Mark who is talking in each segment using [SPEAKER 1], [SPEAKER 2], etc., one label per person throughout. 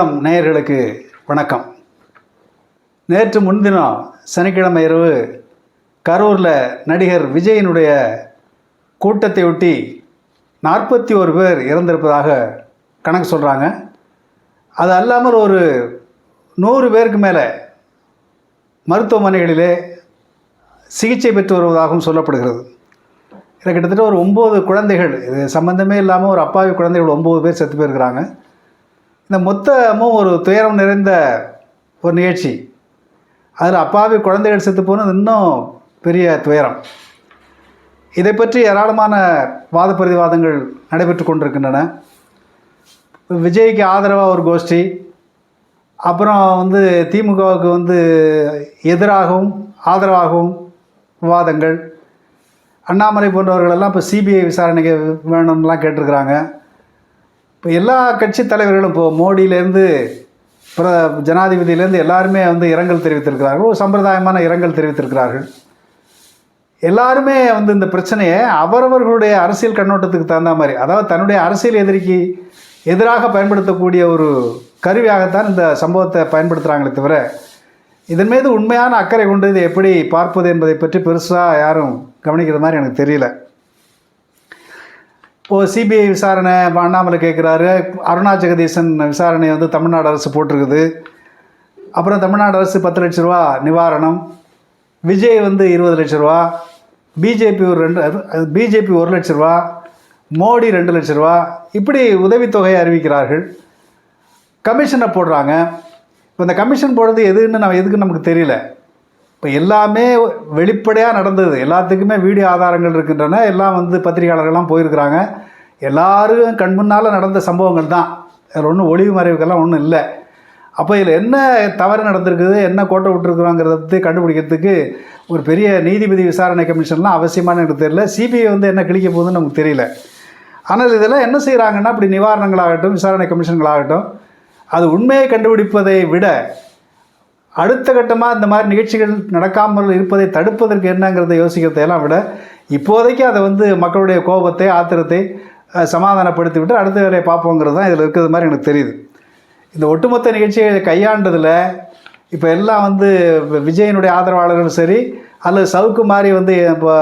[SPEAKER 1] வணக்கம் நேயர்களுக்கு. வணக்கம். நேற்று முன்தினம் சனிக்கிழமை இரவு கரூரில் நடிகர் விஜயனுடைய கூட்டத்தை ஒட்டி நாற்பத்தி ஒரு பேர் இறந்திருப்பதாக கணக்கு சொல்கிறாங்க அது அல்லாமல் ஒரு நூறு பேருக்கு மேலே மருத்துவமனைகளிலே சிகிச்சை பெற்று வருவதாகவும் சொல்லப்படுகிறது. இதில் கிட்டத்தட்ட ஒரு ஒம்பது குழந்தைகள் இது சம்மந்தமே இல்லாமல் ஒரு அப்பாவி குழந்தைகள் ஒம்பது பேர் செத்து போயிருக்கிறாங்க. இந்த மொத்தமும் ஒரு துயரம் நிறைந்த ஒரு நிகழ்ச்சி. அதில் அப்பாவி குழந்தைகள் செத்து போனது இன்னும் பெரிய துயரம். இதை பற்றி ஏராளமான வாத பிரதிவாதங்கள் நடைபெற்று கொண்டிருக்கின்றன. விஜய்க்கு ஆதரவாக ஒரு கோஷ்டி. அப்புறம் வந்து திமுகவுக்கு வந்து எதிராகவும் ஆதரவாகவும் விவாதங்கள். அண்ணாமலை போன்றவர்களெல்லாம் இப்போ சிபிஐ விசாரணைக்கு வேணும்லாம் கேட்டிருக்கிறாங்க. இப்போ எல்லா கட்சி தலைவர்களும் இப்போ மோடியிலேருந்து பிர ஜனாதிபதியிலேருந்து எல்லாருமே வந்து இரங்கல் தெரிவித்திருக்கிறார்கள். ஒரு சம்பிரதாயமான இரங்கல் தெரிவித்திருக்கிறார்கள். எல்லாருமே வந்து இந்த பிரச்சனையை அவரவர்களுடைய அரசியல் கண்ணோட்டத்துக்கு தகுந்த மாதிரி அதாவது தன்னுடைய அரசியல் எதிரிக்கு எதிராக பயன்படுத்தக்கூடிய ஒரு கருவியாகத்தான் இந்த சம்பவத்தை பயன்படுத்துகிறாங்களே தவிர இதன் மீது உண்மையான அக்கறை கொண்டு இதை எப்படி பார்ப்பது என்பதை பற்றி பெருசாக யாரும் கவனிக்கிற மாதிரி எனக்கு தெரியல. இப்போது சிபிஐ விசாரணை அண்ணாமலை கேட்குறாரு அருணா ஜெகதீசன் விசாரணை வந்து தமிழ்நாடு அரசு போட்டிருக்குது. அப்புறம் தமிழ்நாடு அரசு பத்து லட்ச ரூபா நிவாரணம். விஜய் வந்து இருபது லட்ச ரூபா. பிஜேபி ஒரு ரெண்டு பிஜேபி ஒரு லட்ச ரூபா. மோடி ரெண்டு லட்ச ரூபா. இப்படி உதவித்தொகையை அறிவிக்கிறார்கள். கமிஷனை போடுறாங்க. இப்போ இந்த கமிஷன் போடுறது எதுன்னு நம்ம எதுக்கு நமக்கு தெரியல. இப்போ எல்லாமே வெளிப்படையாக நடந்தது. எல்லாத்துக்குமே வீடியோ ஆதாரங்கள் இருக்கின்றன. எல்லாம் வந்து பத்திரிகையாளர்கள்லாம் போயிருக்கிறாங்க. எல்லாரும் கண் முன்னால் நடந்த சம்பவங்கள் தான். அதில் ஒன்றும் ஒளிவு மறைவுக்கெல்லாம் ஒன்றும் இல்லை. அப்போ இதில் என்ன தவறு நடந்திருக்குது? என்ன கோட்டை விட்டுருக்குறாங்கிறத பற்றி கண்டுபிடிக்கிறதுக்கு ஒரு பெரிய நீதிபதி விசாரணை கமிஷன்லாம் அவசியமான எனக்கு தெரியல. சிபிஐ வந்து என்ன கிழிக்க போகுதுன்னு நமக்கு தெரியல. ஆனால் இதெல்லாம் என்ன செய்கிறாங்கன்னா இப்படி நிவாரணங்களாகட்டும் விசாரணை கமிஷன்களாகட்டும் அது உண்மையை கண்டுபிடிப்பதை விட அடுத்த கட்டமாக இந்த மாதிரி நிகழ்ச்சிகள் நடக்காமல் இருப்பதை தடுப்பதற்கு என்னங்கிறத யோசிக்கிறதையெல்லாம் விட இப்போதைக்கு அதை வந்து மக்களுடைய கோபத்தை ஆத்திரத்தை சமாதானப்படுத்தி விட்டு அடுத்த வேலையை பார்ப்போங்கிறது தான் இதில் இருக்கிறது மாதிரி எனக்கு தெரியுது. இந்த ஒட்டுமொத்த நிகழ்ச்சியை கையாண்டதில் இப்போ எல்லாம் வந்து விஜயனுடைய ஆதரவாளர்களும் சரி அல்லது சவுக்கு மாதிரி வந்து இப்போ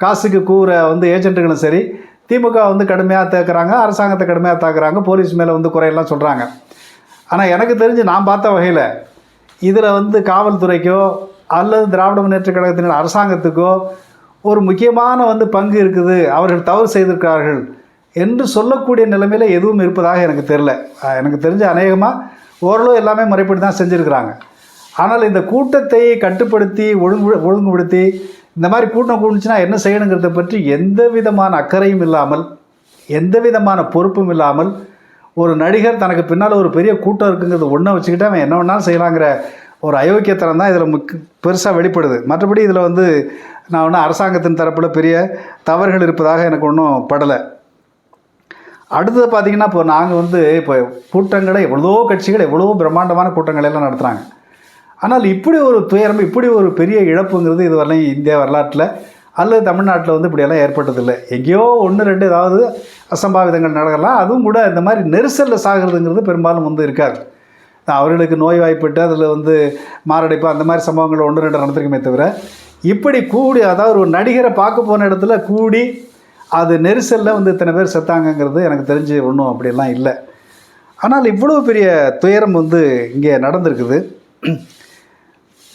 [SPEAKER 1] காசுக்கு கூற வந்து ஏஜென்ட்டுகளும் சரி திமுக வந்து கடுமையாக தேக்குறாங்க அரசாங்கத்தை கடுமையாக தாக்குறாங்க போலீஸ் மேலே வந்து குறையெல்லாம் சொல்கிறாங்க ஆனால் எனக்கு தெரிஞ்சு நான் பார்த்த வகையில் இதில் வந்து காவல்துறைக்கோ அல்லது திராவிட முன்னேற்ற கழகத்தினர் அரசாங்கத்துக்கோ ஒரு முக்கியமான வந்து பங்கு இருக்குது. அவர்கள் தவறு செய்திருக்கிறார்கள் என்று சொல்லக்கூடிய நிலைமையில் எதுவும் இருப்பதாக எனக்கு தெரில எனக்கு தெரிஞ்ச அநேகமாக ஓரளவு எல்லாமே முறைப்படி தான் செஞ்சுருக்கிறாங்க. ஆனால் இந்த கூட்டத்தை கட்டுப்படுத்தி ஒழுங்கு ஒழுங்குபடுத்தி இந்த மாதிரி கூட்டம் கூடுச்சுன்னா என்ன செய்யணுங்கிறத பற்றி எந்த விதமான அக்கறையும் இல்லாமல் எந்த விதமான பொறுப்பும் இல்லாமல் ஒரு நடிகர் தனக்கு பின்னால் ஒரு பெரிய கூட்டம் இருக்குங்கிறது ஒன்றை வச்சுக்கிட்டு அவன் என்ன வேணாலும் செய்யலாங்கிற ஒரு அயோக்கியத்தனம் தான் இதில் முக் பெருசாக வெளிப்படுது. மற்றபடி இதில் வந்து நான் ஒன்றும் அரசாங்கத்தின் தரப்பில் பெரிய தவறுகள் இருப்பதாக எனக்கு ஒன்றும் படலை. அடுத்தது பார்த்திங்கன்னா இப்போ நாங்கள் வந்து இப்போ கூட்டங்களை எவ்வளோ கட்சிகள் எவ்வளோ பிரம்மாண்டமான கூட்டங்களை எல்லாம் நடத்துகிறாங்க ஆனால் இப்படி ஒரு துயரம் இப்படி ஒரு பெரிய இழப்புங்கிறது இதுவரையும் இந்திய வரலாற்றில் அல்லது தமிழ்நாட்டில் வந்து இப்படியெல்லாம் ஏற்பட்டதில்லை. எங்கேயோ ஒன்று ரெண்டு ஏதாவது அசம்பாவிதங்கள் நடக்கலாம். அதுவும் கூட இந்த மாதிரி நெரிசலில் சாகிறதுங்கிறது பெரும்பாலும் வந்து இருக்காது. அவர்களுக்கு நோய் வாய்ப்பட்டு அதில் வந்து மாரடைப்பு அந்த மாதிரி சம்பவங்கள் ஒன்று ரெண்டு நடந்திருக்குமே தவிர இப்படி கூடி அதாவது ஒரு நடிகரை பார்க்க போன இடத்துல கூடி அது நெரிசலில் வந்து இத்தனை பேர் செத்தாங்கங்கிறது எனக்கு தெரிஞ்சு ஒன்றும் அப்படிலாம் இல்லை. ஆனால் இவ்வளோ பெரிய துயரம் வந்து இங்கே நடந்திருக்குது.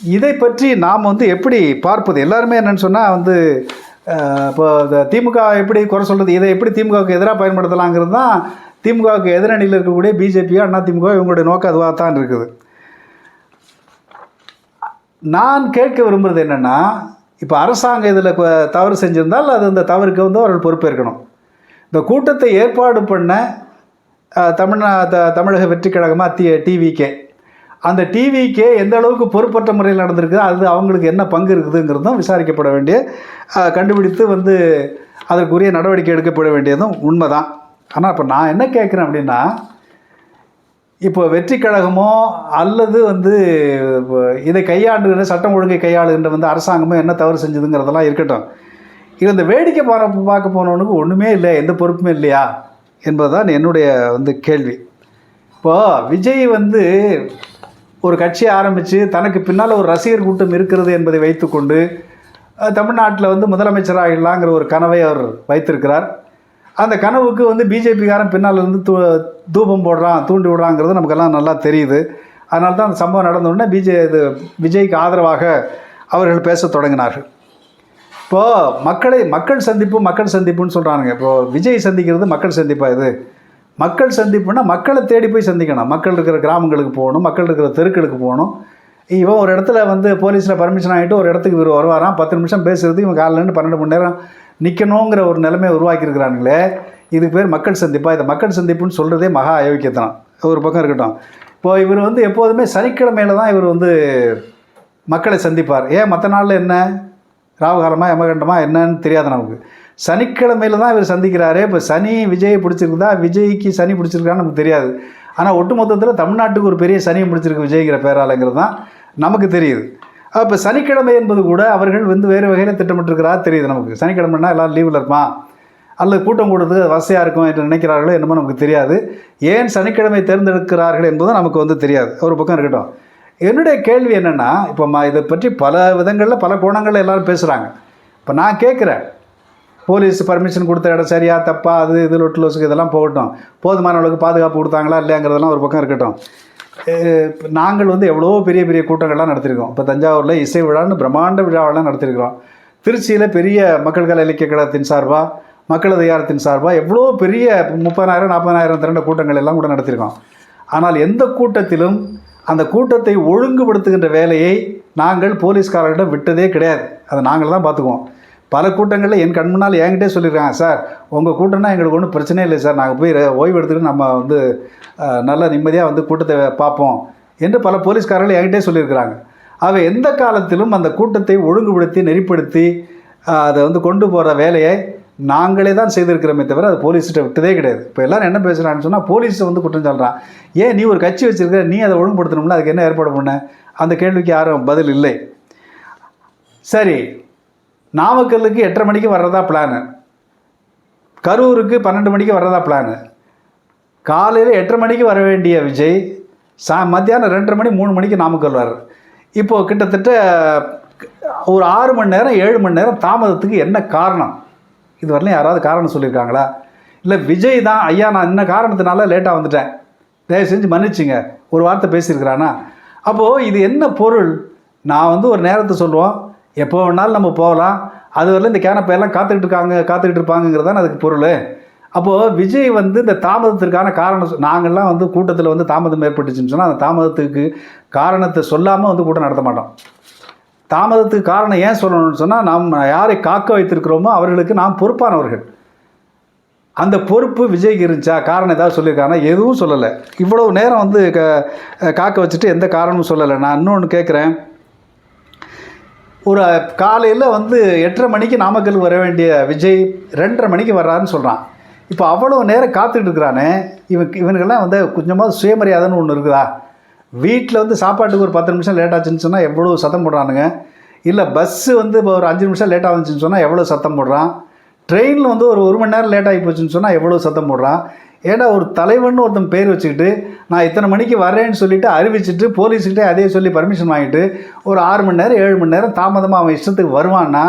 [SPEAKER 1] இதை பற்றி நாம் வந்து எப்படி பார்ப்பது? எல்லாருமே என்னென்னு சொன்னால் வந்து இப்போ இந்த திமுக எப்படி குறை சொல்கிறது இதை எப்படி திமுகவுக்கு எதிராக பயன்படுத்தலாங்கிறது தான் திமுகவுக்கு எதிரணியில் இருக்கக்கூடிய பிஜேபியோ அண்ணா திமுக இவங்களுடைய நோக்கம் அதுவாக தான் இருக்குது. நான் கேட்க விரும்புகிறது என்னென்னா இப்போ அரசாங்கம் இதில் தவறு செஞ்சிருந்தால் அது அந்த தவறுக்கு வந்து அவர்கள் பொறுப்பேற்கணும். இந்த கூட்டத்தை ஏற்பாடு பண்ண தமிழ்நா த- தமிழக வெற்றி கழகமாக தி டிவிகே அந்த டிவிக்கே எந்த அளவுக்கு பொறுப்பற்ற முறையில் நடந்திருக்குது அது அவங்களுக்கு என்ன பங்கு இருக்குதுங்கிறதும் விசாரிக்கப்பட வேண்டிய கண்டுபிடித்து வந்து அதற்குரிய நடவடிக்கை எடுக்கப்பட வேண்டியதும் உண்மைதான். ஆனால் இப்போ நான் என்ன கேட்குறேன் அப்படின்னா இப்போ வெற்றி கழகமோ அல்லது வந்து இதை கையாண்டுகிற சட்டம் ஒழுங்கை கையாளுகின்ற வந்து அரசாங்கமோ என்ன தவறு செஞ்சதுங்கிறதெல்லாம் இருக்கட்டும். இது இந்த வேடிக்கை பார்க்க பார்க்க போனவனுக்கு ஒன்றுமே இல்லை எந்த பொறுப்புமே இல்லையா? என்பதுதான் என்னுடைய வந்து கேள்வி. இப்போது விஜய் வந்து ஒரு கட்சியை ஆரம்பித்து தனக்கு பின்னால் ஒரு ரசிகர் கூட்டம் இருக்கிறது என்பதை வைத்துக்கொண்டு தமிழ்நாட்டில் வந்து முதலமைச்சராகிடலாங்கிற ஒரு கனவை அவர் வைத்திருக்கிறார். அந்த கனவுக்கு வந்து பிஜேபிக்காரன் பின்னால் இருந்து தூ தூபம் போடுறான் தூண்டி விடுறாங்கிறது நமக்கெல்லாம் நல்லா தெரியுது. அதனால தான் அந்த சம்பவம் நடந்தோடனே பிஜே இது விஜய்க்கு ஆதரவாக அவர்கள் பேசத் தொடங்கினார்கள். இப்போது மக்களை மக்கள் சந்திப்பு மக்கள் சந்திப்புன்னு சொல்கிறானுங்க இப்போது விஜய் சந்திக்கிறது மக்கள் சந்திப்பாக இது? மக்கள் சந்திப்புன்னா மக்களை தேடி போய் சந்திக்கணும். மக்கள் இருக்கிற கிராமங்களுக்கு போகணும் மக்கள் இருக்கிற தெருக்களுக்கு போகணும். இவன் ஒரு இடத்துல வந்து போலீஸில் பர்மிஷன் ஆகிட்டு ஒரு இடத்துக்கு இவர் வருவாராம். பத்து நிமிஷம் பேசுறது இவன் காலையிலேருந்து பன்னெண்டு மணி நேரம் நிற்கணுங்கிற ஒரு நிலைமையை உருவாக்கியிருக்கிறானுங்களே. இதுக்கு பேர் மக்கள் சந்திப்பாக இதை மக்கள் சந்திப்புன்னு சொல்கிறதே மகா அயோக்கியத்தனம். ஒரு பக்கம் இருக்கட்டும். இப்போ இவர் வந்து எப்போதுமே சனிக்கிழமையில தான் இவர் வந்து மக்களை சந்திப்பார். ஏன் மற்ற நாளில் என்ன? ராகுகாலமாக எமகண்டமாக என்னன்னு தெரியாது நமக்கு? சனிக்கிழமையில தான் இவர் சந்திக்கிறாரு. இப்போ சனி விஜய் பிடிச்சிருக்குதா? விஜய்க்கு சனி பிடிச்சிருக்கான்னு நமக்கு தெரியாது. ஆனால் ஒட்டுமொத்தத்தில் தமிழ்நாட்டுக்கு ஒரு பெரிய சனியை பிடிச்சிருக்கு விஜய்ங்கிற பேராளுங்கிறது தான் நமக்கு தெரியுது. அப்போ சனிக்கிழமை என்பது கூட அவர்கள் வந்து வேறு வகையில் திட்டமிட்டிருக்கிறா தெரியுது நமக்கு. சனிக்கிழமைனா எல்லாரும் லீவில் இருப்பான். அல்லது கூட்டம் கூடுறது வசதியாக இருக்கும் என்று நினைக்கிறார்களோ என்னமோ நமக்கு தெரியாது. ஏன் சனிக்கிழமை தேர்ந்தெடுக்கிறார்கள் என்பதும் நமக்கு வந்து தெரியாது. ஒரு பக்கம் இருக்கட்டும். என்னுடைய கேள்வி என்னென்னா இப்போ இதை பற்றி பல விதங்களில் பல கோணங்களில் எல்லோரும் பேசுகிறாங்க இப்போ நான் கேட்குறேன். போலீஸ் பர்மிஷன் கொடுத்த இடம் சரியா தப்பா அது இது லொட்டு லொசுக்கு இதெல்லாம் போகட்டும். போதுமான அளவுக்கு பாதுகாப்பு கொடுத்தாங்களா இல்லையாங்கிறதெல்லாம் ஒரு பக்கம் இருக்கட்டும். நாங்கள் வந்து எவ்வளோ பெரிய பெரிய கூட்டங்கள்லாம் நடத்தியிருக்கோம் இப்போ தஞ்சாவூரில் இசை விழான்னு பிரம்மாண்ட விழாவெல்லாம் நடத்திருக்கிறோம். திருச்சியில் பெரிய மக்கள் கலை இலக்கிய கழகத்தின் சார்பாக மக்கள் அதிகாரத்தின் சார்பாக எவ்வளோ பெரிய முப்பதாயிரம் நாற்பதாயிரம் திரண்ட கூட்டங்கள் எல்லாம் கூட நடத்தியிருக்கோம் ஆனால் எந்த கூட்டத்திலும் அந்த கூட்டத்தை ஒழுங்குபடுத்துகின்ற வேலையை நாங்கள் போலீஸ்காரர்களிடம் விட்டதே கிடையாது. அதை நாங்கள் தான் பார்த்துக்குவோம். பல கூட்டங்களில் என் கண் முன்னால் என்கிட்டே சொல்லியிருக்காங்க சார் உங்கள் கூட்டம்னா எங்களுக்கு ஒன்றும் பிரச்சனை இல்லை சார். நாங்கள் போய் ஓய்வு எடுத்துக்கிட்டு நம்ம வந்து நல்லா நல்ல நிம்மதியாக வந்து கூட்டத்தை பார்ப்போம் என்று பல போலீஸ்காரர்கள் என்கிட்டே சொல்லியிருக்கிறாங்க. அவை எந்த காலத்திலும் அந்த கூட்டத்தை ஒழுங்குபடுத்தி நெறிப்படுத்தி அதை வந்து கொண்டு போகிற வேலையை நாங்களே தான் செய்திருக்கிறோமே தவிர அது போலீஸ்கிட்ட விட்டதே கிடையாது. இப்போ எல்லாரும் என்ன பேசுகிறான்னு சொன்னால் போலீஸை வந்து குற்றம் சொல்கிறான் ஏன் நீ ஒரு கட்சி வச்சுருக்க நீ அதை ஒழுங்குபடுத்தணும்னா அதுக்கு என்ன ஏற்பாடு பண்ண? அந்த கேள்விக்கு யாரும் பதில் இல்லை. சரி நாமக்கல்லுக்கு எட்டரை மணிக்கு வர்றதா பிளானு கரூருக்கு பன்னெண்டு மணிக்கு வர்றதா பிளானு காலையில் எட்டரை மணிக்கு வர வேண்டிய விஜய் சா மத்தியானம் ரெண்டரை மணி மூணு மணிக்கு நாமக்கல் வர்றார். இப்போது கிட்டத்தட்ட ஒரு ஆறு மணி நேரம் ஏழு மணி நேரம் தாமதத்துக்கு என்ன காரணம்? இது வரலையும் யாராவது காரணம் சொல்லியிருக்காங்களா? இல்லை விஜய் தான் ஐயா நான் என்ன காரணத்தினால லேட்டாக வந்துட்டேன். தயவு செஞ்சு மன்னிச்சுங்க. ஒரு வார்த்தை பேசியிருக்கிறானா? அப்போது இது என்ன பொருள்? நான் வந்து ஒரு நேரத்தை சொல்லுவோம் எப்போ வேணாலும் நம்ம போகலாம். அது வரல இந்த கேனப்பையெல்லாம் காத்துக்கிட்டு இருக்காங்க காத்துக்கிட்டு இருப்பாங்கிறது தான் அதுக்கு பொருள். அப்போது விஜய் வந்து இந்த தாமதத்திற்கான காரணம் சொ- நாங்கள்லாம் வந்து கூட்டத்தில் வந்து தாமதம் ஏற்பட்டுச்சுன்னு சொன்னால் அந்த தாமதத்துக்கு காரணத்தை சொல்லாமல் வந்து கூட்டம் நடத்த மாட்டோம். தாமதத்துக்கு காரணம் ஏன் சொல்லணும்னு சொன்னால் நாம் யாரை காக்க வைத்திருக்கிறோமோ அவர்களுக்கு நாம் பொறுப்பானவர்கள். அந்த பொறுப்பு விஜய்க்கு இருந்துச்சா? காரணம் ஏதாவது சொல்லியிருக்காங்கன்னா எதுவும் சொல்லலை. இவ்வளவு நேரம் வந்து க காக்க வச்சுட்டு எந்த காரணமும் சொல்லலை. நான் இன்னொன்று கேட்குறேன் ஒரு காலையில் வந்து எட்டரை மணிக்கு நாமக்கல் வர வேண்டிய விஜய் ரெண்டரை மணிக்கு வர்றாருன்னு சொல்கிறான் இப்போ அவ்வளோ நேரம் காத்துக்கிட்டு இருக்கிறானே இவன் இவனுக்கெல்லாம் வந்து கொஞ்சமாவது சுயமரியாதைன்னு ஒன்று இருக்குதா? வீட்டில் வந்து சாப்பாட்டுக்கு ஒரு பத்து நிமிஷம் லேட் ஆச்சுன்னு சொன்னால் எவ்வளோ சத்தம் போடுறானுங்க? இல்லை பஸ்ஸு வந்து இப்போ ஒரு அஞ்சு நிமிஷம் லேட் ஆகுச்சுன்னு சொன்னால் எவ்வளோ சத்தம் போடுறான்? ட்ரெயினில் வந்து ஒரு ஒரு மணி நேரம் லேட் ஆகி போச்சுன்னு சொன்னால் எவ்வளோ சத்தம் போடுறான்? ஏன்னா ஒரு தலைவன் ஒருத்தன் பேர் வச்சுக்கிட்டு நான் இத்தனை மணிக்கு வரேன்னு சொல்லிட்டு அறிவிச்சிட்டு போலீஸ்கிட்டே அதே சொல்லி பர்மிஷன் வாங்கிட்டு ஒரு ஆறு மணி நேரம் ஏழு மணி நேரம் தாமதமாக அவன் இஷ்டத்துக்கு வருவான்னா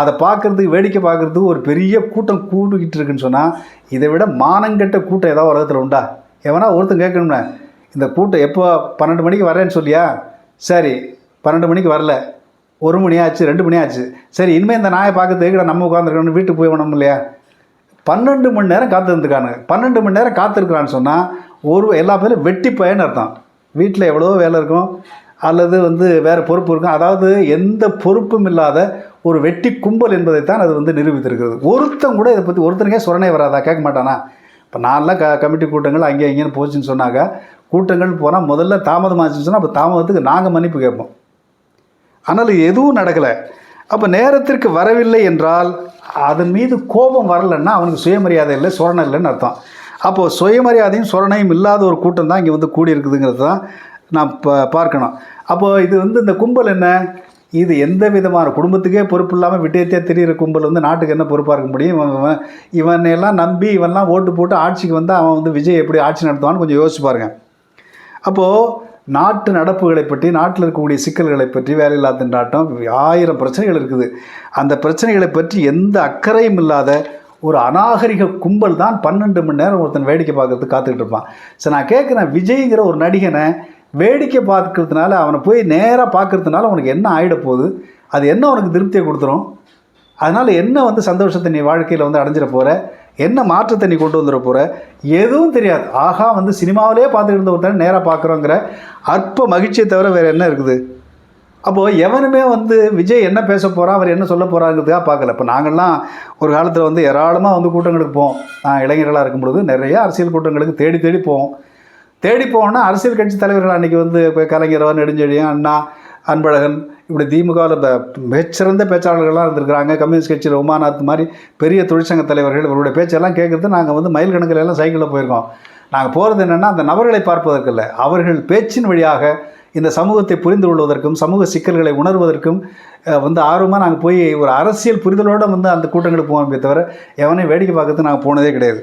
[SPEAKER 1] அதை பார்க்குறதுக்கு வேடிக்கை பார்க்குறதுக்கு ஒரு பெரிய கூட்டம் கூட்டிக்கிட்டு இருக்குன்னு சொன்னால் இதை விட மானங்கெட்ட கூட்டம் ஏதாவது உலகத்தில் உண்டா? எவனா ஒருத்தன் கேட்கணும்னே இந்த கூட்டம் எப்போ பன்னெண்டு மணிக்கு வரேன்னு சொல்லியா? சரி பன்னெண்டு மணிக்கு வரல. ஒரு மணி ஆச்சு ரெண்டு மணி ஆச்சு. சரி இனிமேல் இந்த நாயை பார்க்கறதுக்கு நம்ம உட்காந்துருக்கணும் வீட்டுக்கு போய் வேணும் இல்லையா? பன்னெண்டு மணி நேரம் காத்திருந்துருக்கானுங்க. பன்னெண்டு மணி நேரம் காத்திருக்கிறான்னு சொன்னால் ஒரு எல்லா பேரும் வெட்டி பயன் அர்த்தம். வீட்டில் எவ்வளோ வேலை இருக்கும். அல்லது வந்து வேறு பொறுப்பு இருக்கும். அதாவது எந்த பொறுப்பும் இல்லாத ஒரு வெட்டி கும்பல் என்பதைத்தான் அது வந்து நிரூபித்திருக்கிறது. ஒருத்தன் கூட இதை பற்றி ஒருத்தனுக்கே சுரணை வராதா? கேட்க மாட்டானா? இப்போ நான்லாம் க கமிட்டி கூட்டங்கள் அங்கே இங்கேன்னு போச்சுன்னு சொன்னாங்க கூட்டங்கள் போனால் முதல்ல தாமதமாச்சுன்னு சொன்னால் அப்போ தாமதத்துக்கு நாங்கள் மன்னிப்பு கேட்போம். ஆனால் எதுவும் நடக்கலை. அப்போ நேரத்திற்கு வரவில்லை என்றால் அதன் மீது கோபம் வரலைன்னா அவனுக்கு சுயமரியாதை இல்லை சுரணம் இல்லைன்னு அர்த்தம். அப்போது சுயமரியாதையும் சுரணையும் இல்லாத ஒரு கூட்டம் தான் இங்கே வந்து கூடியிருக்குதுங்கிறது தான் நான் பா பார்க்கணும். அப்போது இது வந்து இந்த கும்பல் என்ன? இது எந்த விதமான குடும்பத்துக்கே பொறுப்பு இல்லாமல் விட்டயத்தே தெரியுற கும்பல் வந்து நாட்டுக்கு என்ன பொறுப்பாக இருக்க முடியும்? இவன் இவனையெல்லாம் நம்பி இவன்லாம் ஓட்டு போட்டு ஆட்சிக்கு வந்தால் அவன் வந்து விஜய் எப்படி ஆட்சி நடத்துவான்னு கொஞ்சம் யோசிச்சு பாருங்கள் அப்போது நாட்டு நடப்புகளை பற்றி நாட்டில் இருக்கக்கூடிய சிக்கல்களை பற்றி வேலையில்லா திண்டாட்டம் ஆயிரம் பிரச்சனைகள் இருக்குது. அந்த பிரச்சனைகளை பற்றி எந்த அக்கறையும் இல்லாத ஒரு அநாகரிக கும்பல் தான் பன்னெண்டு மணி நேரம் ஒருத்தன் வேடிக்கை பார்க்கறதுக்கு காத்துக்கிட்டு இருப்பான். சரி நான் கேட்குறேன் விஜய்ங்கிற ஒரு நடிகனை வேடிக்கை பார்க்கறதுனால அவனை போய் நேராக பார்க்கறதுனால உனக்கு என்ன ஆகிட போகுது? அது என்ன உனக்கு திருப்தியை கொடுத்துரும்? அதனால் என்ன வந்து சந்தோஷத்தை நீ வாழ்க்கையில் வந்து அடைஞ்சிட போகிற என்ன மாற்றத்தை நீ கொண்டு வந்துட போகிற எதுவும் தெரியாது. ஆகா வந்து சினிமாவிலே பார்த்துட்டு இருந்த ஒருத்தன் நேராக பார்க்குறோங்கிற அற்ப மகிழ்ச்சியை தவிர வேறு என்ன இருக்குது? அப்போது எவனுமே வந்து விஜய் என்ன பேச போகிறான் அவர் என்ன சொல்ல போகிறாங்கிறதுக்காக பார்க்கல. இப்போ நாங்கள்லாம் ஒரு காலத்தில் வந்து ஏராளமாக வந்து கூட்டங்களுக்கு போவோம். நான் இளைஞர்களாக இருக்கும் பொழுது நிறைய அரசியல் கூட்டங்களுக்கு தேடி தேடி போவோம். தேடி போவோம்னா அரசியல் கட்சி தலைவர்கள் அன்றைக்கி வந்து கலைஞரவன் நெடுஞ்செழியன் அண்ணா அன்பழகன் இப்படி திமுகவில் மிகச்சிறந்த பேச்சாளர்கள்லாம் இருந்திருக்கிறாங்க. கம்யூனிஸ்ட் கட்சியில் உமாநாத் மாதிரி பெரிய தொழிற்சங்க தலைவர்கள் இவருடைய பேச்செல்லாம் கேட்குறது நாங்கள் வந்து மயில் கணக்கில் எல்லாம் சைக்கிளில் போயிருக்கோம். நாங்கள் போகிறது என்னென்னா அந்த நபர்களை பார்ப்பதற்கில்ல. அவர்கள் பேச்சின் வழியாக இந்த சமூகத்தை புரிந்து கொள்வதற்கும் சமூக சிக்கல்களை உணர்வதற்கும் வந்து ஆர்வமாக நாங்கள் போய் ஒரு அரசியல் புரிதலோடு வந்து அந்த கூட்டங்களுக்கு போவோமே தவிர எவனையும் வேடிக்கை பார்க்கறதுக்கு நாங்கள் போனதே கிடையாது.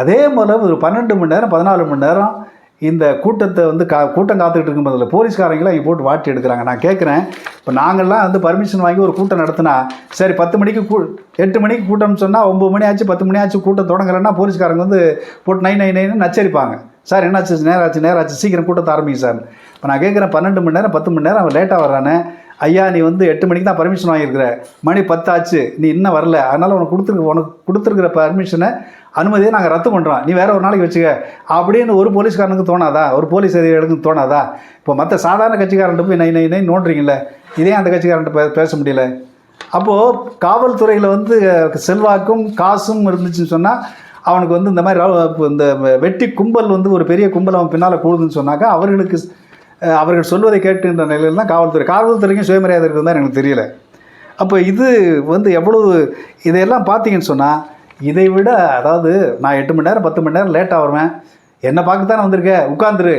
[SPEAKER 1] அதே போல் ஒரு பன்னெண்டு மணி நேரம் பதினாலு மணி நேரம் இந்த கூட்டத்தை வந்து கா கூட்டம் காத்துக்கிட்டு இருக்கும் போலீஸ்காரங்களாம் இங்கே போட்டு வாட்டி எடுக்கிறாங்க. நான் கேட்குறேன் இப்போ நாங்கள்லாம் வந்து பர்மிஷன் வாங்கி ஒரு கூட்டம் நடத்தினா சரி பத்து மணிக்கு கூ எட்டு மணிக்கு கூட்டம்னு சொன்னால் ஒம்பது மணி ஆச்சு பத்து மணி ஆச்சு கூட்டம் தொடங்கலைன்னா போலீஸ்காரங்க வந்து போட்டு நைன் நைன் நைன்னு நச்சரிப்பாங்க. சார் என்னாச்சு நேராச்சு நேராச்சு சீக்கிரம் கூட்டத்தை ஆரம்பிங்க சார். இப்போ நான் கேட்குறேன் பன்னெண்டு மணி நேரம் பத்து மணி நேரம் அவன் லேட்டாக வர்றானே. ஐயா நீ வந்து எட்டு மணிக்கு தான் பர்மிஷன் வாங்கியிருக்கிற. மணி பத்தாச்சு. நீ இன்னும் வரல. அதனால் உனக்கு கொடுத்துருக்க உனக்கு கொடுத்துருக்கிற பர்மிஷனை அனுமதியை நாங்கள் ரத்து பண்ணுறோம் நீ வேறு ஒரு நாளைக்கு வச்சுக்க. அப்படின்னு ஒரு போலீஸ்காரனுக்கு தோணாதா? ஒரு போலீஸ் அதிகாரிகளுக்கு தோணாதா? இப்போ மற்ற சாதாரண கட்சிக்காரன்ட்டு போய் நை நை நை நோண்டுறீங்களே இதே அந்த கட்சிக்காரன்ட்ட பே பேச முடியல. அப்போது காவல்துறையில் வந்து செல்வாக்கும் காசும் இருந்துச்சுன்னு சொன்னால் அவனுக்கு வந்து இந்த மாதிரி இந்த வெட்டி கும்பல் வந்து ஒரு பெரிய கும்பல் அவன் பின்னால் கூடுதுன்னு சொன்னாக்கா அவர்களுக்கு அவர்கள் சொல்வதை கேட்டுன்ற நிலையில் தான் காவல்துறை காவல்துறைக்கும் சுயமரியாதை இருக்குதுன்னு எனக்கு தெரியல. அப்போ இது வந்து எவ்வளவு இதையெல்லாம் பார்த்தீங்கன்னு சொன்னால் இதை விட அதாவது நான் எட்டு மணி நேரம் பத்து மணி நேரம் லேட்டாக வருவேன். என்னை பார்க்க தானே வந்திருக்க? உட்காந்துரு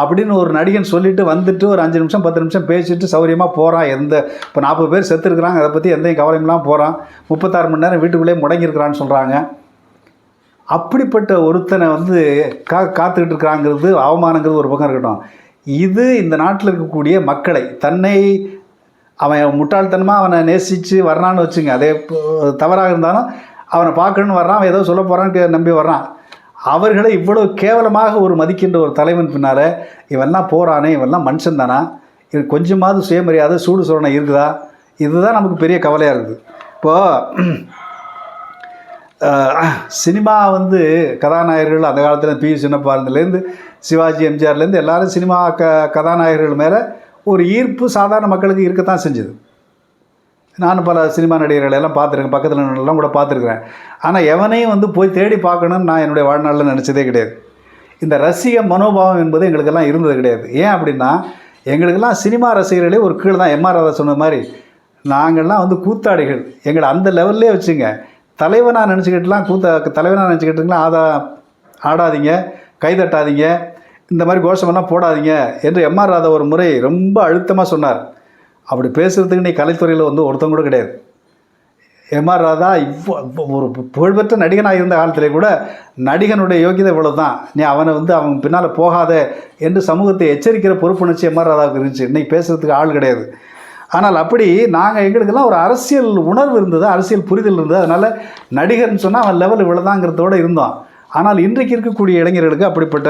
[SPEAKER 1] அப்படின்னு ஒரு நடிகன் சொல்லிட்டு வந்துட்டு ஒரு அஞ்சு நிமிஷம் பத்து நிமிஷம் பேசிட்டு சௌரியமாக போகிறான் எந்த இப்போ நாற்பது பேர் செத்துருக்குறாங்க. அதை பற்றி எந்த கவலையும்லாம் போகிறான் முப்பத்தாறு மணி நேரம் வீட்டுக்குள்ளேயே முடங்கியிருக்கிறான்னு சொல்கிறாங்க அப்படிப்பட்ட ஒருத்தனை வந்து கா காத்துக்கிட்டு இருக்கிறாங்கிறது அவமானங்கிறது ஒரு பக்கம் இருக்கட்டும். இது இந்த நாட்டில் இருக்கக்கூடிய மக்களை தன்னை அவன் முட்டாள்தனமாக அவனை நேசித்து வர்றான்னு வச்சுங்க. அதே தவறாக இருந்தாலும் அவனை பார்க்கணுன்னு வர்றான் அவன் ஏதோ சொல்ல போகிறான்னு நம்பி வர்றான். அவர்களை இவ்வளோ கேவலமாக ஒரு மதிக்கின்ற ஒரு தலைவன் பின்னால் இவெல்லாம் போகிறானே இவெல்லாம் மனுஷன் தானா? இது கொஞ்சமாவது சுயமரியாதை சூடு சுரணை இருக்குதா? இதுதான் நமக்கு பெரிய கவலையாக இருக்குது. இப்போது சினிமா வந்து கதாநாயகர்கள் அந்த காலத்தில் பி சின்னப்பாருந்துலேருந்து சிவாஜி எம்ஜிஆர்லேருந்து எல்லாரும் சினிமா க கதாநாயகர்கள் மேலே ஒரு ஈர்ப்பு சாதாரண மக்களுக்கு இருக்கத்தான் செஞ்சுது. நானும் பல சினிமா நடிகர்களை எல்லாம் பார்த்துருக்கேன். பக்கத்தில் எல்லாம் கூட பார்த்துருக்குறேன். ஆனால் எவனையும் வந்து போய் தேடி பார்க்கணும்னு நான் என்னுடைய வாழ்நாளில் நினச்சதே கிடையாது. இந்த ரசிக மனோபாவம் என்பது எங்களுக்கெல்லாம் இருந்தது கிடையாது. ஏன் அப்படின்னா எங்களுக்கெல்லாம் சினிமா ரசிகர்களே ஒரு கீழே தான். எம்ஆர் ராதா சொன்ன மாதிரி நாங்கள்லாம் வந்து கூத்தாடிகள். எங்களை அந்த லெவல்லே வச்சுங்க. தலைவனாக நினச்சிக்கிட்டுலாம் கூத்த தலைவனாக நினச்சிக்கிட்டுங்களா ஆதா ஆடாதீங்க கைதட்டாதீங்க இந்த மாதிரி கோஷமெல்லாம் போடாதீங்க என்று எம்ஆர் ராதா ஒரு முறை ரொம்ப அழுத்தமாக சொன்னார். அப்படி பேசுகிறதுக்கு நீ கலைத்துறையில் வந்து ஒருத்தன் கூட கிடையாது. எம்ஆர் ராதா இப்போ ஒரு புகழ்பெற்ற நடிகனாக இருந்த காலத்திலே கூட நடிகனுடைய யோகியதை இவ்வளோ தான் நீ அவனை வந்து அவன் பின்னால் போகாத என்று சமூகத்தை எச்சரிக்கிற பொறுப்புணர்ச்சி எம்ஆர் ராதாவுக்கு இருந்துச்சு. இன்றைக்கி பேசுகிறதுக்கு ஆள் கிடையாது. ஆனால் அப்படி நாங்கள் எங்களுக்கெல்லாம் ஒரு அரசியல் உணர்வு இருந்தது அரசியல் புரிதல் இருந்தது. அதனால் நடிகர்னு சொன்னால் அவன் லெவல் இவ்வளோதாங்கிறதோடு இருந்தோம் ஆனால் இன்றைக்கு இருக்கக்கூடிய இளைஞர்களுக்கு அப்படிப்பட்ட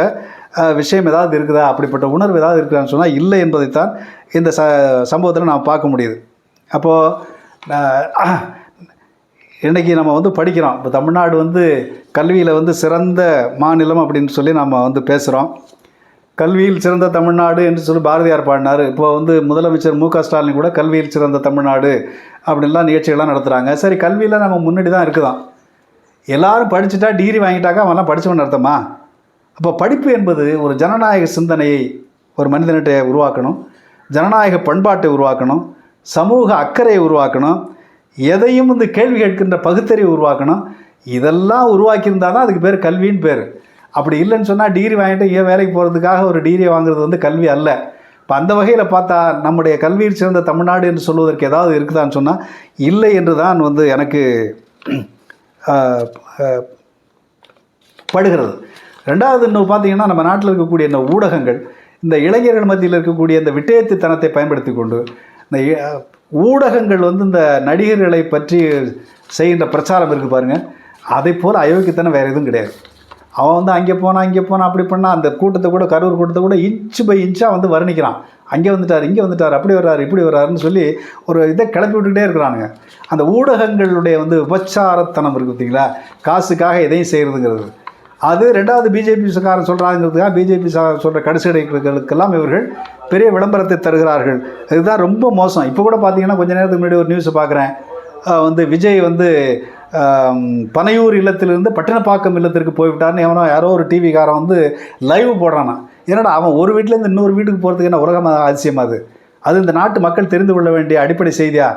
[SPEAKER 1] விஷயம் ஏதாவது இருக்குதா? அப்படிப்பட்ட உணர்வு ஏதாவது இருக்குதான்னு சொன்னால் இல்லை என்பதைத்தான் இந்த ச சம்பவத்தில் நாம் பார்க்க முடியுது. அப்போது இன்றைக்கி நம்ம வந்து படிக்கிறோம். இப்போ தமிழ்நாடு வந்து கல்வியில் வந்து சிறந்த மாநிலம் அப்படின்னு சொல்லி நம்ம வந்து பேசுகிறோம் கல்வியில் சிறந்த தமிழ்நாடு என்று சொல்லி பாரதியார் பாடினார். இப்போ வந்து முதலமைச்சர் மு க ஸ்டாலின் கூட கல்வியில் சிறந்த தமிழ்நாடு அப்படின்லாம் நிகழ்ச்சிகள்லாம் நடத்துகிறாங்க சரி கல்வியில் நம்ம முன்னாடி தான் இருக்குதான். எல்லாரும் படிச்சுட்டா டிகிரி வாங்கிட்டாக்கா அவன்லாம் படித்தவன் அர்த்தமா? அப்போ படிப்பு என்பது ஒரு ஜனநாயக சிந்தனையை ஒரு மனிதனிட்ட உருவாக்கணும். ஜனநாயக பண்பாட்டை உருவாக்கணும். சமூக அக்கறையை உருவாக்கணும். எதையும் வந்து கேள்வி கேட்கின்ற பகுத்தறிவை உருவாக்கணும். இதெல்லாம் உருவாக்கியிருந்தால் தான் அதுக்கு பேர் கல்வின்னு பேர். அப்படி இல்லைன்னு சொன்னால் டிகிரி வாங்கிட்டு ஏன் வேலைக்கு போகிறதுக்காக ஒரு டிகிரியை வாங்குறது வந்து கல்வி அல்ல. இப்போ அந்த வகையில் பார்த்தா நம்முடைய கல்வியில் சிறந்த தமிழ்நாடு என்று சொல்வதற்கு ஏதாவது இருக்குதான்னு சொன்னால் இல்லை என்று தான் வந்து எனக்கு படுகிறது. ரெண்டாவது இன்னும் பார்த்தீங்கன்னா நம்ம நாட்டில் இருக்கக்கூடிய இந்த ஊடகங்கள் இந்த இளைஞர்கள் மத்தியில் இருக்கக்கூடிய இந்த விட்டயத்துத்தனத்தை பயன்படுத்தி கொண்டு இந்த ஊடகங்கள் வந்து இந்த நடிகர்களை பற்றி செய்கின்ற பிரச்சாரம் இருக்குது பாருங்கள் அதை போல் அயோக்கியத்தனம் வேறு எதுவும் கிடையாது. அவன் வந்து அங்கே போனான் இங்கே போனான் அப்படி பண்ணால் அந்த கூட்டத்தை கூட கரூர் கூட்டத்தை கூட இன்ச்சு பை இன்ச்சாக வந்து வர்ணிக்கிறான். அங்கே வந்துட்டார் இங்கே வந்துட்டார் அப்படி வர்றாரு இப்படி வர்றாருன்னு சொல்லி ஒரு இதை கிளப்பி விட்டுக்கிட்டே இருக்கிறானுங்க. அந்த ஊடகங்களுடைய வந்து உபச்சாரத்தனம் இருக்குது பார்த்தீங்களா? காசுக்காக எதையும் செய்கிறதுங்கிறது அது ரெண்டாவது பிஜேபி காரன் சொல்கிறாங்கிறதுக்காக பிஜேபி சொல்கிற கடைசிகளுக்கெல்லாம் இவர்கள் பெரிய விளம்பரத்தை தருகிறார்கள். இதுதான் ரொம்ப மோசம். இப்போ கூட பார்த்தீங்கன்னா கொஞ்ச நேரத்துக்கு முன்னாடி ஒரு நியூஸை பார்க்குறேன். வந்து விஜய் வந்து பனையூர் இல்லத்திலிருந்து பட்டினப்பாக்கம் இல்லத்திற்கு போய்விட்டார்னு எவனோ யாரோ ஒரு டிவிக்காரன் வந்து லைவ் போடுறானா. என்னடா அவன் ஒரு வீட்டிலேருந்து இன்னொரு வீட்டுக்கு போகிறதுக்கு என்ன உலகம் அதிசயமா அது? அது இந்த நாட்டு மக்கள் தெரிந்து கொள்ள வேண்டிய அடிப்படை செய்தியா?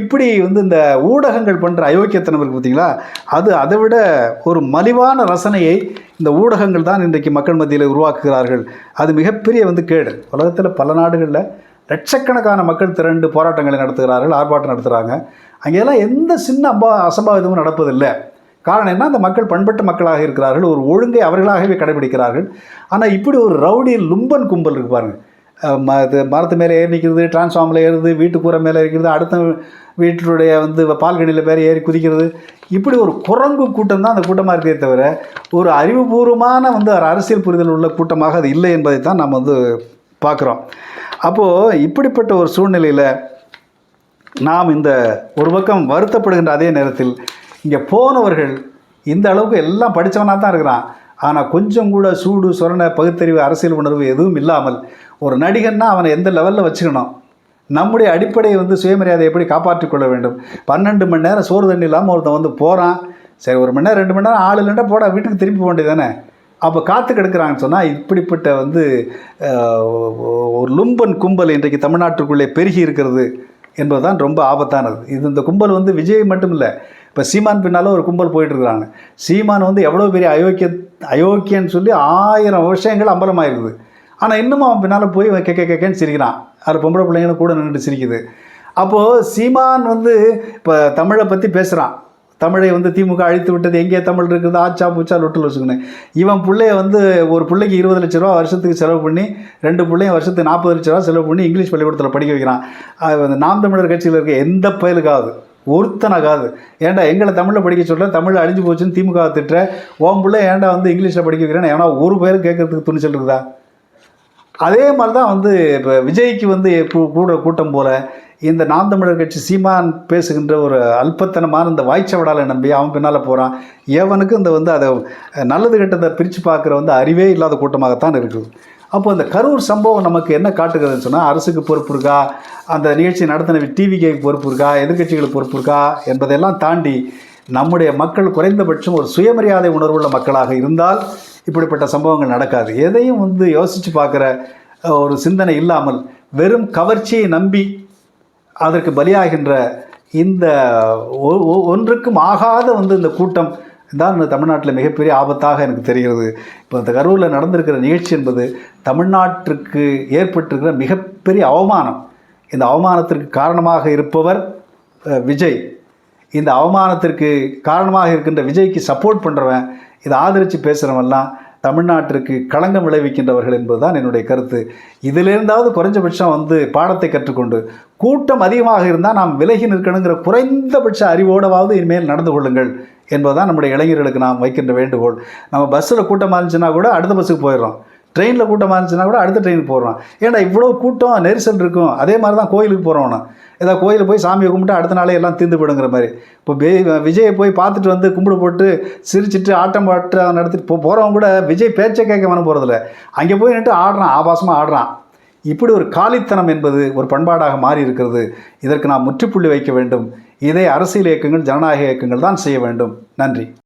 [SPEAKER 1] இப்படி வந்து இந்த ஊடகங்கள் பண்ணுற அயோக்கியத்தனம் இருக்குது பார்த்தீங்களா? அது அதை விட ஒரு மலிவான ரசனையை இந்த ஊடகங்கள் தான் இன்றைக்கு மக்கள் மத்தியில் உருவாக்குகிறார்கள். அது மிகப்பெரிய வந்து கேடு. உலகத்தில் பல நாடுகளில் லட்சக்கணக்கான மக்கள் திரண்டு போராட்டங்களை நடத்துகிறார்கள் ஆர்ப்பாட்டம் நடத்துகிறாங்க அங்கெல்லாம் எந்த சின்ன அம்பா அசம்பாவிதமும் நடப்பதில்லை. காரணம் என்ன? அந்த மக்கள் பண்பட்ட மக்களாக இருக்கிறார்கள். ஒரு ஒழுங்கை அவர்களாகவே கடைபிடிக்கிறார்கள். ஆனால் இப்படி ஒரு ரவுடி லும்பன் கும்பல் இருக்கு பாருங்க. ம மரத்து மேலே ஏறி நிற்கிறது டிரான்ஸ்ஃபார்மில் ஏறுது வீட்டு கூரை மேலே இருக்கிறது அடுத்த வீட்டுடைய வந்து பால்கனியில் பேர் ஏறி குதிக்கிறது. இப்படி ஒரு குரங்கு கூட்டம் தான் அந்த கூட்டமாக இருக்கே தவிர ஒரு அறிவுபூர்வமான வந்து ஒரு அரசியல் புரிதல் உள்ள கூட்டமாக அது இல்லை என்பதை தான் நம்ம வந்து பார்க்குறோம். அப்போது இப்படிப்பட்ட ஒரு சூழ்நிலையில் நாம் இந்த ஒரு பக்கம் வருத்தப்படுகின்ற அதே நேரத்தில் இங்கே போனவர்கள் இந்த அளவுக்கு எல்லாம் படித்தவனாக தான் இருக்கிறான். ஆனால் கொஞ்சம் கூட சூடு சொரண பகுத்தறிவு அரசியல் உணர்வு எதுவும் இல்லாமல் ஒரு நடிகன்னா அவனை எந்த லெவலில் வச்சுக்கணும்? நம்முடைய அடிப்படையை வந்து சுயமரியாதை எப்படி காப்பாற்றிக் கொள்ள வேண்டும்? பன்னெண்டு மணி நேரம் சோறு தண்ணி இல்லாமல் ஒருத்தன் வந்து போகிறான் சரி ஒரு மணி நேரம் ரெண்டு மணி நேரம் ஆள் இல்லைன்னா போட வீட்டுக்கு திரும்பி போக வேண்டியது தானே அப்போ காற்று கெடுக்கிறாங்கன்னு சொன்னால் இப்படிப்பட்ட வந்து ஒரு லும்பன் கும்பல் இன்றைக்கு தமிழ்நாட்டுக்குள்ளே பெருகி இருக்கிறது. என்பதுதான் ரொம்ப ஆபத்தானது. இது இந்த கும்பல் வந்து விஜய் மட்டும் இல்லை இப்போ சீமான் பின்னால் ஒரு கும்பல் போயிட்டு இருக்கிறாங்க சீமான் வந்து எவ்வளோ பெரிய அயோக்கிய அயோக்கியன்னு சொல்லி ஆயிரம் விஷயங்கள் அம்பலமாயிருக்குது. ஆனால் இன்னும் அவன் பின்னால் போய் கேட்க கேட்கன்னு சிரிக்கிறான். அது பொம்பளை பிள்ளைங்களும் கூட நின்றுட்டு சிரிக்குது. அப்போது சீமான் வந்து இப்போ தமிழை பற்றி பேசுகிறான் தமிழை வந்து திமுக அழித்து விட்டது. எங்கே தமிழ் இருக்குது? ஆச்சா பூச்சா லொட்டில் வச்சுக்கணும் இவன் பிள்ளைய வந்து ஒரு பிள்ளைக்கு இருபது லட்ச ரூபா வருஷத்துக்கு செலவு பண்ணி ரெண்டு பிள்ளையும் வருஷத்துக்கு நாற்பது லட்ச ரூபா செலவு பண்ணி இங்கிலீஷ் பள்ளிக்கூடத்தில் படிக்க வைக்கிறான். அது நாம் தமிழர் கட்சியில் இருக்க எந்த பயலுக்காவது ஒருத்தனக்காவது ஏன்டா எங்களை தமிழில் படிக்க சொல்கிற தமிழ் அழிஞ்சு போச்சுன்னு திமுக திட்டுற உன் பிள்ளை ஏன்டா வந்து இங்கிலீஷில் படிக்க வைக்கிறேன்னு ஏன்னா ஒரு பேர் கேட்கறதுக்கு துணிச்சல் இருக்குதா? அதே மாதிரி தான் வந்து இப்போ விஜய்க்கு வந்து கூட கூட்டம் போல இந்த நாம் தமிழர் கட்சி சீமான் பேசுகின்ற ஒரு அல்பத்தனமான இந்த வாய்ச்சவடாலை நம்பி அவன் பின்னால் போகிறான் ஏவனுக்கு இந்த வந்து அதை நல்லது கெட்டதை பிரித்து பார்க்குற வந்து அறிவே இல்லாத கூட்டமாகத்தான் இருக்குது. அப்போ அந்த கரூர் சம்பவம் நமக்கு என்ன காட்டுகிறதுன்னு சொன்னால் அரசுக்கு பொறுப்பு இருக்கா? அந்த நிகழ்ச்சி நடத்தின டிவிகேக்கு பொறுப்பு இருக்கா? எதிர்க்கட்சிகளுக்கு பொறுப்பு இருக்கா? என்பதையெல்லாம் தாண்டி நம்முடைய மக்கள் குறைந்தபட்சம் ஒரு சுயமரியாதை உணர்வுள்ள மக்களாக இருந்தால் இப்படிப்பட்ட சம்பவங்கள் நடக்காது. எதையும் வந்து யோசித்து பார்க்குற ஒரு சிந்தனை இல்லாமல் வெறும் கவர்ச்சியை நம்பி அதற்கு பலியாகின்ற இந்த ஒ- ஒ- ஒன்றுக்கும் ஆகாத வந்து இந்த கூட்டம் தான் இந்த தமிழ்நாட்டில் மிகப்பெரிய ஆபத்தாக எனக்கு தெரிகிறது. இப்போ இந்த கரூரில் நடந்திருக்கிற நிகழ்ச்சி என்பது தமிழ்நாட்டிற்கு ஏற்பட்டிருக்கிற மிகப்பெரிய அவமானம். இந்த அவமானத்திற்கு காரணமாக இருப்பவர் விஜய். இந்த அவமானத்திற்கு காரணமாக இருக்கின்ற விஜய்க்கு சப்போர்ட் பண்ணுறவன் இதை ஆதரித்து பேசுகிறவெல்லாம் தமிழ்நாட்டிற்கு களங்கம் விளைவிக்கின்றவர்கள் என்பதுதான் என்னுடைய கருத்து. இதிலிருந்தாவது குறைஞ்சபட்சம் வந்து பாடத்தை கற்றுக்கொண்டு கூட்டம் அதிகமாக இருந்தால் நாம் விலகி நிற்கணுங்கிற குறைந்தபட்ச அறிவோடவாவது இனிமேல் நடந்து கொள்ளுங்கள் என்பதுதான் நம்முடைய இளைஞர்களுக்கு நாம் வைக்கின்ற வேண்டுகோள். நம்ம பஸ்ஸில் கூட்டமாக இருந்துச்சுன்னா கூட அடுத்த பஸ்ஸுக்கு போயிடுறோம். ட்ரெயினில் கூட்டமாக இருந்துச்சுன்னா கூட அடுத்த ட்ரெயினுக்கு போகிறோம் ஏன்டா இவ்வளோ கூட்டம் நெரிசல் இருக்கும். அதே மாதிரி தான் கோயிலுக்கு போகிறோம் ஏதாவது கோயிலில் போய் சாமியை கும்பிட்டு அடுத்த நாளே எல்லாம் தீர்ந்து போயிடுங்கிற மாதிரி. இப்போ பே- விஜயை போய் பார்த்துட்டு வந்து கும்பிடு போட்டு சிரிச்சிட்டு ஆட்டம் பாட்டு நடத்திட்டு போ போகிறவங்க கூட விஜய் பேச்சை கேட்க வேணும் போகிறதில்ல அங்கே போய் நின்று ஆடுறான் ஆபாசமாக ஆடுறான். இப்படி ஒரு காலித்தனம் என்பது ஒரு பண்பாடாக மாறி இருக்கிறது. இதற்கு நாம் முற்றுப்புள்ளி வைக்க வேண்டும். இதை அரசியல் இயக்கங்கள் ஜனநாயக இயக்கங்கள் தான் செய்ய வேண்டும். நன்றி.